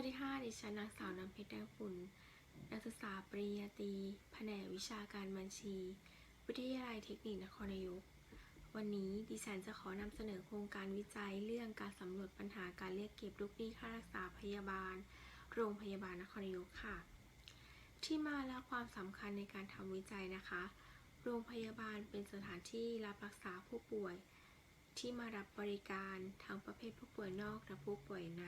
วัสดีค่ะ ดิฉันนางสาวน้ำเพชรแดงฝุ่น นักศึกษาปริญญาตรี แผนกวิชาการบัญชี วิทยาลัยเทคนิคนครนายก วันนี้ดิฉันจะขอนำเสนอโครงการวิจัยเรื่องการสำรวจปัญหาการเรียกเก็บลูกหนี้ค่ารักษาพยาบาล โรงพยาบาลนครนายกค่ะ ที่มาและความสำคัญในการทำวิจัยนะคะ โรงพยาบาลเป็นสถานที่รับรักษาผู้ป่วย ที่มารับบริการทั้งประเภทผู้ป่วยนอกและผู้ป่วยใน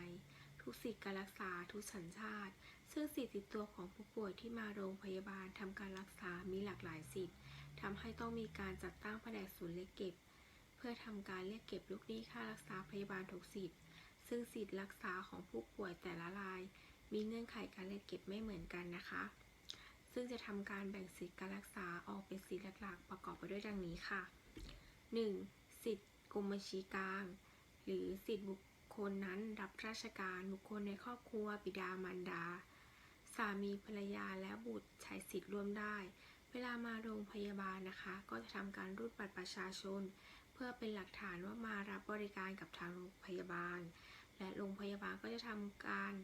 ทุกสิทธิการรักษาทุกสัญชาติ ซึ่งสิทธิติดตัวของผู้ป่วยที่มาโรงพยาบาลทำการรักษา มีหลากหลายสิทธิ์ทำให้ต้องมีการจัดตั้งแผนกศูนย์เรียกเก็บ เพื่อทำการเรียกเก็บลูกหนี้ค่ารักษาพยาบาลทุกสิทธิ์ ซึ่งสิทธิรักษาของผู้ป่วยแต่ละราย มีเงื่อนไขการเรียกเก็บไม่เหมือนกันนะคะ ซึ่งจะทำการแบ่งสิทธิการรักษาออกเป็นสิทธิหลักๆ ประกอบไปด้วยดังนี้ค่ะ 1. สิทธิกรมบัญชีกลาง หรือสิทธิบุคค ลนั้นรับราชการบุคคลในครอบครัวบิดามารดา สามีภรรยาและบุตรใช้สิทธิ์ร่วมได้ เวลามาโรงพยาบาลนะคะ ก็จะทำการรูดบัตรประชาชน เพื่อเป็นหลักฐานว่ามารับบริการกับทางโรงพยาบาล และโรงพยาบาลก็จะทำการ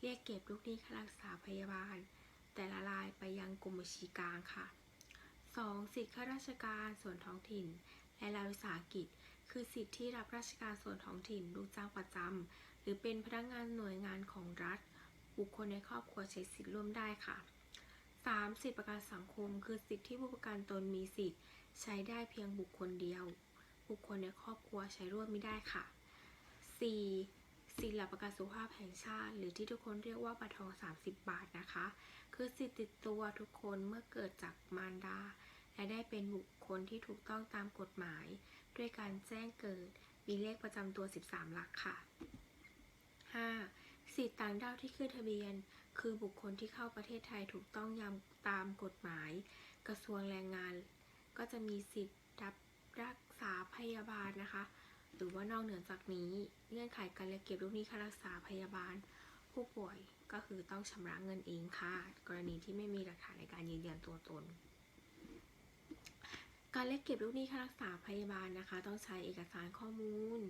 เรียกเก็บลูกหนี้ค่ารักษาพยาบาล แต่ละรายไปยังกรมบัญชีกลางค่ะ 2. สิทธิข้าราชการส่วนท้องถิ่น และรัฐวิสาหกิจ คือสิทธิที่รับราชการส่วนท้องถิ่นลูกจ้างประจำหรือเป็นพนักงานหน่วยงานของรัฐ บุคคลในครอบครัวใช้สิทธิ์ร่วมได้ค่ะ 3. สิทธิประกันสังคม คือสิทธิที่ผู้ประกันตนมีสิทธิ์ใช้ได้เพียงบุคคลเดียว บุคคลในครอบครัวใช้ร่วมไม่ได้ค่ะ 4. สิทธิหลักประกันสุขภาพแห่งชาติ หรือที่ทุกคนเรียกว่าบัตรทอง 30 บาทนะคะ คือสิทธิติดตัวทุกคนเมื่อเกิดจากมารดา และได้เป็นบุคคลที่ถูกต้องตามกฎหมาย ด้วยการแจ้งเกิด มีเลขประจำตัว 13 หลักค่ะ 5. สิทธิ์ต่างด้าวที่ขึ้นทะเบียน คือบุคคลที่เข้าประเทศไทยถูกต้องยามตามกฎหมาย กระทรวงแรงงาน ก็จะมีสิทธิ์รับรักษาพยาบาลนะคะ หรือว่านอกเหนือจากนี้เงื่อนไขการเกเก็บลูกหนี้ค่ารักษาพยาบาล ผู้ป่วยก็คือต้องชำระเงินเองค่ะ กรณีที่ไม่มีหลักฐานในการยืนยันตัวตน การเรียกเก็บลูกหนี้ค่ารักษาพยาบาลนะคะ ต้องใช้เอกสารข้อมูล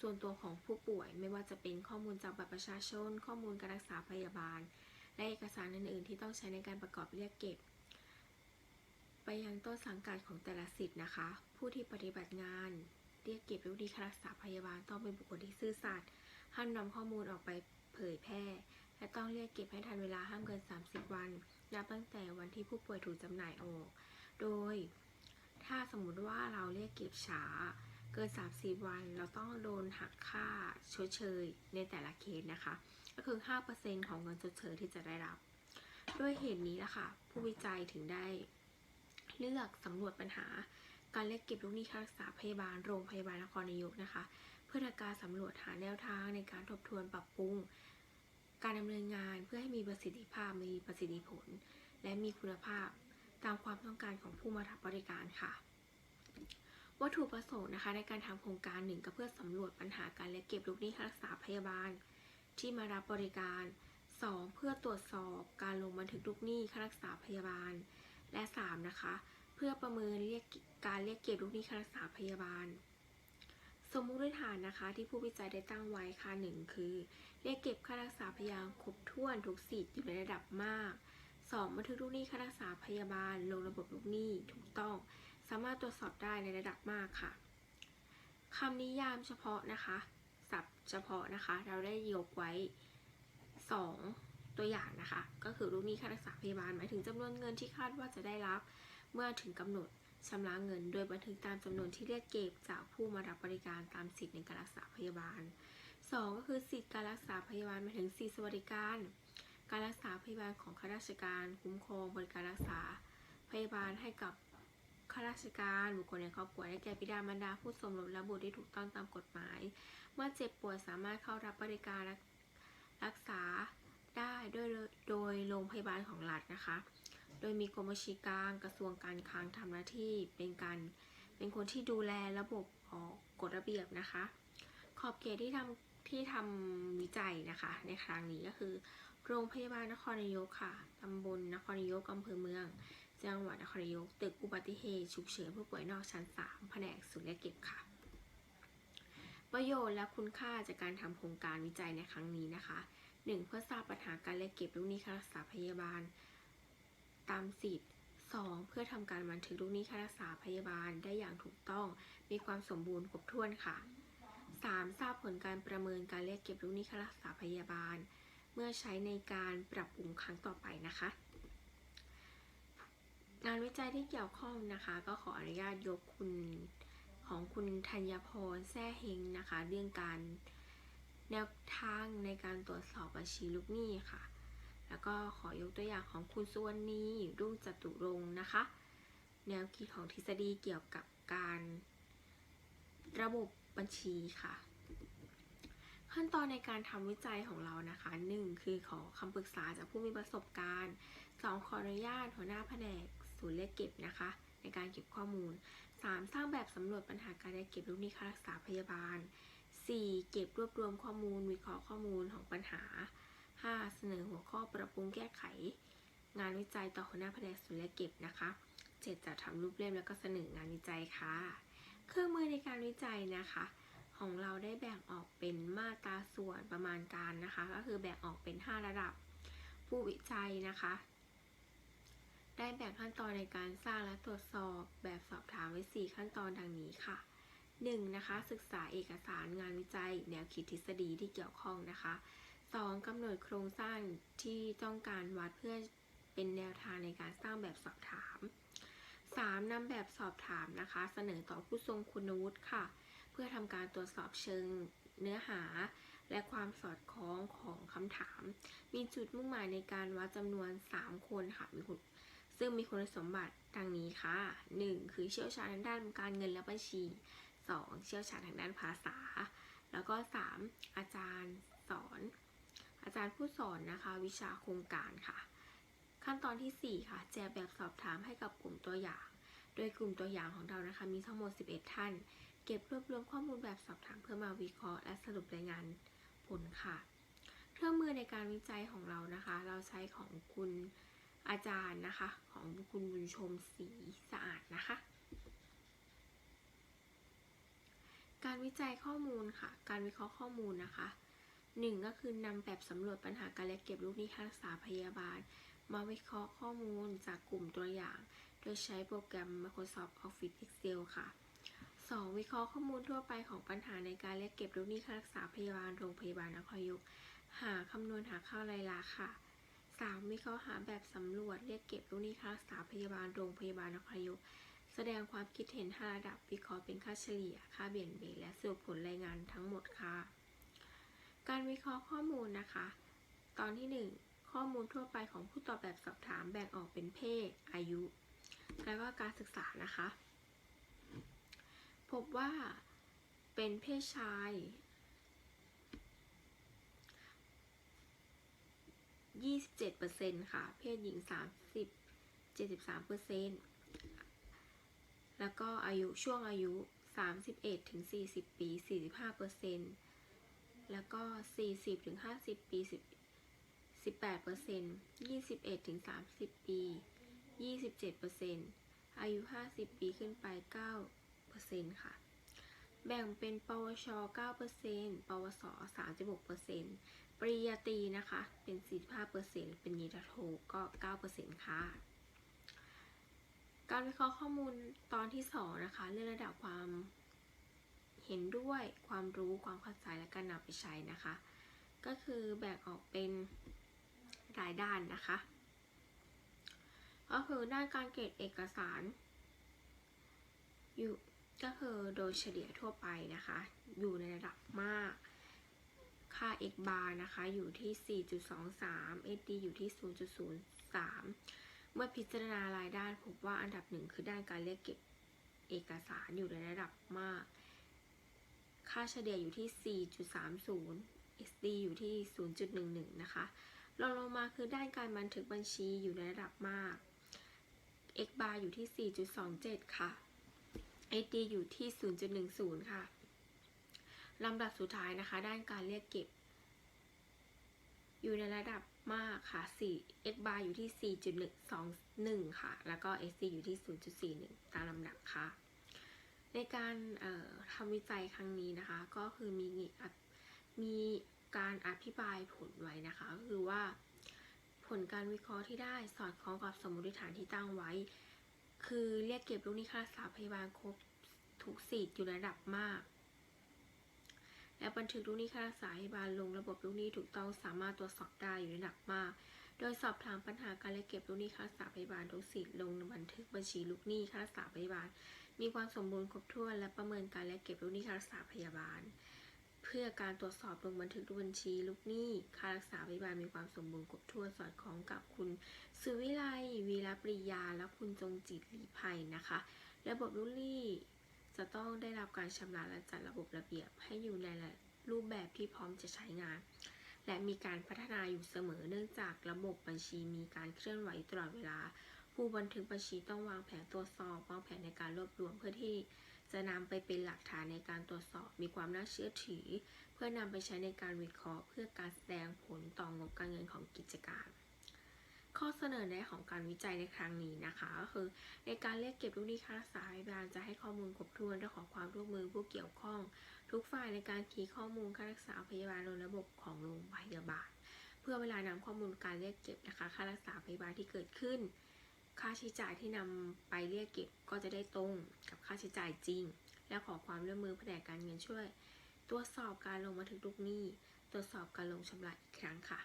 ส่วนตัวของผู้ป่วยไม่ว่าจะเป็นข้อมูลจากบัตรประชาชน ข้อมูลการรักษาพยาบาล และเอกสารอื่น ๆ ที่ต้องใช้ในการประกอบเรียกเก็บ ไปยังต้นสังกัดของแต่ละสิทธิ์นะคะ ผู้ที่ปฏิบัติงาน เรียกเก็บลูกหนี้ค่ารักษาพยาบาลต้องเป็นบุคคลที่ซื่อสัตย์ห้ามนำข้อมูลออกไปเผยแพร่ และต้องเรียกเก็บให้ทันเวลาห้ามเกิน 30 วันนับตั้งแต่วันที่ผู้ป่วยถูกจำหน่ายออก โดย ถ้าสมมุติว่าเราเรียกเก็บช้า เกิน 30 วันเราต้องโดนหักค่าชดเชยในแต่ละเคสนะคะ ก็คือ 5%ของเงินชดเชยที่จะได้รับ ด้วยเหตุนี้ละค่ะ ผู้วิจัยถึงได้ เลือกสำรวจปัญหา การเรียกเก็บลูกหนี้ค่ารักษาพยาบาลโรงพยาบาลนครนายกนะคะ เพื่อทำการสำรวจหาแนวทางในการทบทวนปรับปรุง การดำเนินงานเพื่อให้มีประสิทธิภาพมีประสิทธิผล และมีคุณภาพ ตามความต้องการของผู้มารับบริการค่ะ วัตถุประสงค์นะคะ ในการทำโครงการหนึ่งก็เพื่อสำรวจปัญหาการเรียกเก็บลูกหนี้ค่ารักษาพยาบาล ที่มารับบริการ 2. เพื่อตรวจสอบการลงบันทึกลูกหนี้ค่ารักษาพยาบาล และ 3. นะคะ เพื่อประเมินเรียกการเรียกเก็บลูกหนี้ค่ารักษาพยาบาล สมมุติฐานนะคะ ที่ผู้วิจัยได้ตั้งไว้ค่ะหนึ่งคือ เรียกเก็บค่ารักษาพยาบาลครบถ้วนทุกสิทธิ์อยู่ในระดับมาก 2. บันทึกลูกหนี้ค่ารักษาพยาบาล ลงระบบลูกหนี้ถูกต้อง สามารถตรวจสอบได้ในระดับมากค่ะคำนิยามเฉพาะนะคะศัพท์เฉพาะนะคะ เราได้ยกไว้ 2 ตัวอย่างนะคะ ก็คือลูกหนี้ค่ารักษาพยาบาลหมายถึงจำนวนเงินที่คาดว่าจะได้รับ เมื่อถึงกำหนดชำระเงิน โดยบันทึกตามจำนวนที่เรียกเก็บจากผู้มารับบริการตามสิทธิในการรักษาพยาบาล 2 ก็คือสิทธิการรักษาพยาบาลหมายถึงสิทธิสวัสดิการ การรักษาพยาบาลของข้าราชการคุ้มครองบริการรักษาพยาบาลให้กับข้าราชการบุคคลในครอบครัวได้แก่บิดามารดาผู้สมรสและบุตรที่ถูกต้องตามกฎหมาย เมื่อเจ็บป่วยสามารถเข้ารับบริการรักษาได้ด้วยโดยโรงพยาบาลของรัฐนะคะ โดยมีกรมบัญชีกลางกระทรวงการคลังทำหน้าที่เป็นการเป็นคนที่ดูแลระบบออกกฎระเบียบนะคะ ขอบเขตที่ทำ ที่ทำวิจัยนะคะในครั้งนี้ก็คือ โรงพยาบาลนครนายกค่ะตำบลนครนายกอำเภอเมือง จังหวัดนครนายก ตึกอุบัติเหตุฉุกเฉินผู้ป่วยนอกชั้น 3 แผนกศูนย์เกเก็บค่ะ ประโยชน์และคุณค่าจากการทำโครงการวิจัยในครั้งนี้นะคะ 1. เพื่อทราบปัญหาการเรียกเก็บลูกหนี้ค่ารักษาพยาบาล ตามสิทธิ์ 2. เพื่อทำการบันทึกลูกหนี้ค่ารักษาพยาบาลได้อย่างถูกต้อง มีความสมบูรณ์ครบถ้วนค่ะ 3. ทราบผลการประเมินการเรียกเก็บลูกหนี้ค่ารักษาพยาบาล เมื่อใช้ในการปรับปรุงครั้งต่อไปนะคะ งานวิจัยที่เกี่ยวข้องนะคะ ก็ขออนุญาตยกคุณของคุณธัญพรแซ่เฮงนะคะ เรื่องการแนวทางในการตรวจสอบบัญชีลูกหนี้ค่ะ แล้วก็ขอยกตัวอย่างของคุณสุวรรณีรุ่งจตุรงค์นะคะ แนวคิดของทฤษฎีเกี่ยวกับการระบบ บัญชีค่ะ ขั้นตอนในการทำวิจัยของเรานะคะ 1. คือขอคำปรึกษาจากผู้มีประสบการณ์ 2. ขออนุญาตหัวหน้าแผนกศูนย์เลขเก็บนะคะ ในการเก็บข้อมูล 3. สร้างแบบสำรวจปัญหาการเรียกเก็บลูกหนี้ค่ารักษาพยาบาล 4. เก็บรวบรวมข้อมูล วิเคราะห์ข้อมูลของปัญหา 5. เสนอหัวข้อปรับปรุงแก้ไข งานวิจัยต่อหัวหน้าแผนกศูนย์เลขเก็บนะคะ 7. จัดทำรูปเล่มแล้วก็เสนองานวิจัยค่ะ เครื่องมือในการวิจัยนะคะ ของเราได้แบ่งออกเป็นมาตราส่วนประมาณการนะคะ ก็คือแบ่งออกเป็น 5 ระดับ ผู้วิจัยนะคะ ได้แบ่งขั้นตอนในการสร้างและตรวจสอบแบบสอบถามไว้ 4 ขั้นตอนดังนี้ค่ะ 1. นะคะ ศึกษาเอกสารงานวิจัย แนวคิดทฤษฎีที่เกี่ยวข้องนะคะ 2. กำหนดโครงสร้างที่ต้องการวัดเพื่อเป็นแนวทางในการสร้างแบบสอบถาม 3. นำแบบสอบถามนะคะ เสนอต่อผู้ทรงคุณวุฒิค่ะ เพื่อทำการตรวจสอบเชิงเนื้อหา และความสอดคล้องของคำถาม มีจุดมุ่งหมายในการวัดจำนวน 3 คนค่ะมีคุณซึ่งมีคุณสมบัติดังนี้ค่ะ 1. คือเชี่ยวชาญทางด้านการเงินและบัญชี 2. เชี่ยวชาญทางด้านภาษา แล้วก็ 3. อาจารย์สอน อาจารย์ผู้สอนนะคะ วิชาโครงการค่ะ ขั้นตอนทีสี่ 4 ค่ะ แจกแบบสอบถามให้กับกลุ่มตัวอย่าง โดยกลุ่มตัวอย่างของเรานะคะ มีทั้งหมด 11 ท่าน เก็บรวบรวมข้อมูลแบบสอบถามเพื่อมาวิเคราะห์และสรุปรายงานผลค่ะ เครื่องมือในการวิจัยของเรานะคะ เราใช้ของคุณอาจารย์นะคะ ของคุณบุญชมศรีสะอาดนะคะการวิจัยข้อมูลค่ะ การวิเคราะห์ข้อมูลนะคะหนึ่งก็คือนำแบบสำรวจปัญหาการเรียกเก็บลูกนี้ค่ารักษาพยาบาล มาวิเคราะห์ข้อมูลจากกลุ่มตัวอย่าง โดยใช้โปรแกรม Microsoft Office Excel ค่ะ 2. วิเคราะห์ข้อมูลทั่วไปของปัญหาในการเรียกเก็บลูกหนี้ค่ารักษาพยาบาลโรงพยาบาลนครนายกหาคำนวณหาค่ารายละค่ะ 3. วิเคราะห์หาแบบสำรวจเรียกเก็บลูกหนี้ค่ารักษาพยาบาลโรงพยาบาลนครนายกแสดงความคิดเห็น 5 ระดับ วิเคราะห์เป็นค่าเฉลี่ย ค่าเบี่ยงเบนและสรุปผลรายงานทั้งหมดค่ะ การวิเคราะห์ข้อมูลนะคะ ตอนที่ 1 ข้อมูลทั่วไปของผู้ตอบแบบสอบถามแบ่งออกเป็นเพศ อายุ แล้วก็การศึกษานะคะ พบว่าเป็นเพศชาย 27%ค่ะ เพศหญิง 30 73%แล้วก็อายุช่วงอายุ 31 ถึง 40 ปี 45%แล้วก็ 40 ถึง 50 ปี 18% 21-30 ปี 27%อายุ 50 ปีขึ้นไป 9%ค่ะ แบ่งเป็น ปวช 9%ปวส 36%ปริญญาตรีนะคะ เป็น 45%เป็นยิทโทก็ 9%ค่ะ การวิเคราะห์ข้อมูลตอนที่ 2 นะคะ เรื่องระดับความเห็นด้วยความรู้ความเข้าใจและการนำไปใช้นะคะ ก็คือแบ่งออกเป็น หลายด้านนะคะ ก็คือด้านการเก็บเอกสารอยู่ก็คือโดยเฉลี่ยทั่วไปนะคะ อยู่ในระดับมาก ค่า x bar นะคะ อยู่ที่ 4.23 SD อยู่ที่ 0.03 เมื่อพิจารณารายด้านพบว่าอันดับหนึ่งคือด้านการเรียกเก็บเอกสารอยู่ในระดับมาก ค่าเฉลี่ยอยู่ที่ 4.30 SD อยู่ที่ 0.11 นะคะ รองลงมาคือด้านการบันทึกบัญชีอยู่ในระดับมาก x bar อยู่ที่ 4.27 ค่ะ SD อยู่ที่ 0.10 ค่ะ ลำดับสุดท้ายนะคะ ด้านการเรียกเก็บ อยู่ในระดับมากค่ะ 4 x bar อยู่ที่ 4.121 ค่ะ แล้วก็ SC อยู่ที่ 0.41 ตามลำดับค่ะ ในการทำวิจัยครั้งนี้นะคะ ก็คือมีมี การอธิบายผลไว้นะคะก็คือว่า ผลการวิเคราะห์ที่ได้สอดคล้องกับสมมติฐานที่ตั้งไว้ คือเรียกเก็บลูกหนี้ค่ารักษาพยาบาลครบทุกสิทธิ์อยู่ในระดับมาก และบันทึกลูกหนี้ค่ารักษาพยาบาลลงระบบลูกหนี้ถูกต้องสามารถตรวจสอบได้อยู่ในระดับมาก โดยสอบถามปัญหาการเรียกเก็บลูกหนี้ค่ารักษาพยาบาลทุกสิทธิ์ลงบันทึกบัญชีลูกหนี้ค่ารักษาพยาบาล มีความสมบูรณ์ครบถ้วนและประเมินการเรียกเก็บลูกหนี้ค่ารักษาพยาบาล เพื่อการตรวจสอบลงบันทึกบัญชีลูกหนี้ค่ารักษาพยาบาลมีความสมบูรณ์ครบถ้วนสอดคล้องกับคุณสุวิไลวีรปริยา และคุณจงจิตลีภัยนะคะ ระบบลูกหนี้จะต้องได้รับการชำระและจัดระบบระเบียบให้อยู่ในรูปแบบที่พร้อมจะใช้งาน และมีการพัฒนาอยู่เสมอเนื่องจากระบบบัญชีมีการเคลื่อนไหวตลอดเวลา ผู้บันทึกบัญชีต้องวางแผนตรวจสอบวางแผนในการรวบรวมเพื่อที่ จะนำไปเป็นหลักฐานในการตรวจสอบมีความน่าเชื่อถือ เพื่อนำไปใช้ในการวิเคราะห์ เพื่อการแสดงผลต่องบการเงินของกิจการ ข้อเสนอแนะของการวิจัยในครั้งนี้นะคะก็คือ ในการเรียกเก็บลูกหนี้ค่ารักษาพยาบาลจะให้ข้อมูลครบถ้วนและขอความร่วมมือผู้เกี่ยวข้อง ทุกฝ่ายในการคีย์ข้อมูลค่ารักษาพยาบาลลงระบบของโรงพยาบาล เพื่อเวลานำข้อมูลการเรียกเก็บนะคะค่ารักษาพยาบาลที่เกิดขึ้น ค่าใช้จ่ายที่นำไปเรียกเก็บก็จะได้ตรงกับค่าใช้จ่ายจริง และขอความร่วมมือแผนกการเงินช่วย ตรวจสอบการลงบันทึกลูกหนี้ ตรวจสอบการลงชำระอีกครั้งค่ะ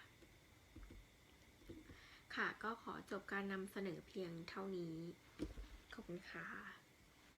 ค่ะก็ขอจบการนำเสนอเพียงเท่านี้ ขอบคุณค่ะ